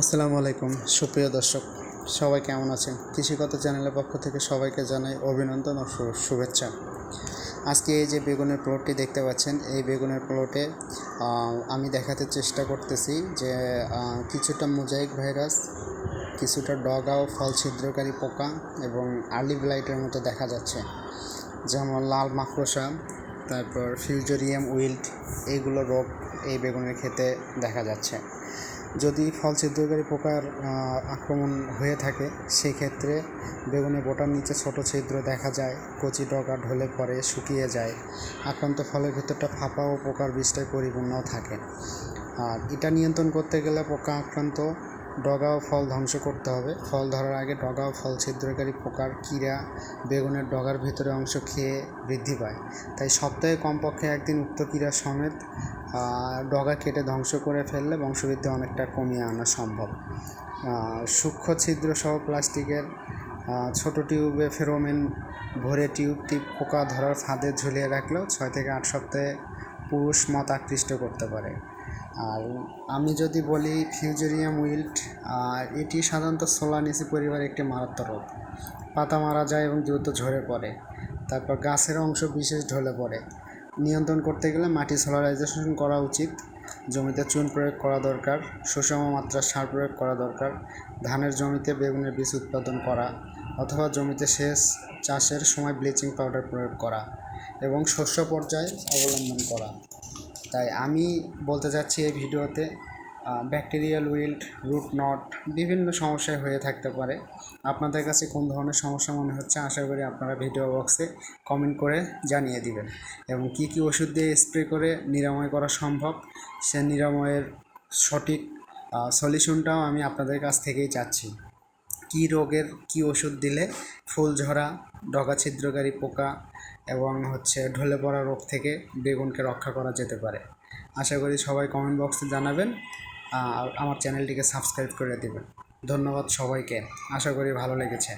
আসসালামু আলাইকুম। সুপ্রিয় দর্শক, সবাই কেমন আছেন? কৃষিগত চ্যানেলের পক্ষ থেকে সবাইকে জানাই অভিনন্দন ও শুভেচ্ছা। আজকে এই যে বেগুনের প্লটটি দেখতে পাচ্ছেন, এই বেগুনের প্লটে আমি দেখাতে চেষ্টা করতেছি যে কিছুটা মোজাইক ভাইরাস, কিছুটা ডগা ও ফল ছিদ্রকারী পোকা এবং আর্লি ব্লাইটের মতো দেখা যাচ্ছে। যেমন লাল মাকড়সা, তারপর ফিউজোরিয়াম উইল্ট এইগুলো রোগ এই বেগুনের ক্ষেতে দেখা যাচ্ছে। যদি ফল ছিদ্রকারী পোকার আক্রমণ হয়ে থাকে, সেক্ষেত্রে বেগুনে বোটার নিচে ছোট ছিদ্র দেখা যায়, কচি ডগা ঢলে পড়ে, শুকিয়ে যায়। আক্রান্ত ফলের ভেতরটা ফাঁপা ও পোকার বিষটায় পরিপূর্ণ থাকে। আর এটা নিয়ন্ত্রণ করতে গেলে পোকা আক্রান্ত ডগা ও ফল ধ্বংস করতে হবে। ফল ধরার আগে ডগা ও ফল ছিদ্রকারী পোকার কীড়া বেগুনের ডগার ভেতরে অংশ খেয়ে বৃদ্ধি পায়। তাই সপ্তাহে কমপক্ষে একদিন উক্ত কীড়া সমেত ডগা কেটে ধ্বংস করে ফেললে বংশবৃদ্ধি অনেকটা কমিয়ে আনা সম্ভব। সূক্ষ্ম ছিদ্র সহ প্লাস্টিকের ছোট টিউবে ফেরোমেন ভরে টিউবটি পোকা ধরার ফাঁদে ঝুলিয়ে রাখলেও ছয় থেকে আট সপ্তাহে পুরুষ মত আকৃষ্ট করতে পারে। আর আমি যদি বলি ফিউজেরিয়াম উইল্ট এটি সাধারণত সোলানিসি পরিবারের একটি মারাত্মক রোগ। পাতা মারা যায় এবং দ্রুত ঝরে পড়ে। তারপর গাছের অংশ বিশেষ ঢলে পড়ে। নিয়ন্ত্রণ করতে গেলে মাটি সোলারাইজেশন করা উচিত। জমিতে চুন প্রয়োগ করা দরকার, সুষম মাত্রার সার প্রয়োগ করা দরকার, ধানের জমিতে বেগুনের বীজ উৎপাদন করা, অথবা জমিতে সেচ চাষের সময় ব্লিচিং পাউডার প্রয়োগ করা, এবং শস্য পর্যায়ে অবলম্বন করা। তাই আমি বলতে চাচ্ছি এই ভিডিওতে ব্যাকটেরিয়াল উইল্ট রুট নট বিভিন্ন সমস্যায় হয়ে থাকতে পারে। আপনাদের কাছে কোন ধরনের সমস্যা মনে হচ্ছে আশা করি আপনারা ভিডিও বক্সে কমেন্ট করে জানিয়ে দিবেন। এবং কি কি ওষুধ দিয়ে স্প্রে করে নিরাময় করা সম্ভব, সে নিরাময়ের সঠিক সলিউশনটাও আমি আপনাদের কাছ থেকেই চাচ্ছি। কী রোগের কি ওষুধ দিলে ফুল ঝরা, ডগা ছিদ্রকারী পোকা এবং হচ্ছে ঢলে পড়া রোগ থেকে বেগুনকে রক্ষা করা যেতে পারে। আশা করি সবাই কমেন্ট বক্সে জানাবেন আর আমার চ্যানেলটিকে সাবস্ক্রাইব করে দেবেন। ধন্যবাদ সবাইকে, আশা করি ভালো লেগেছে।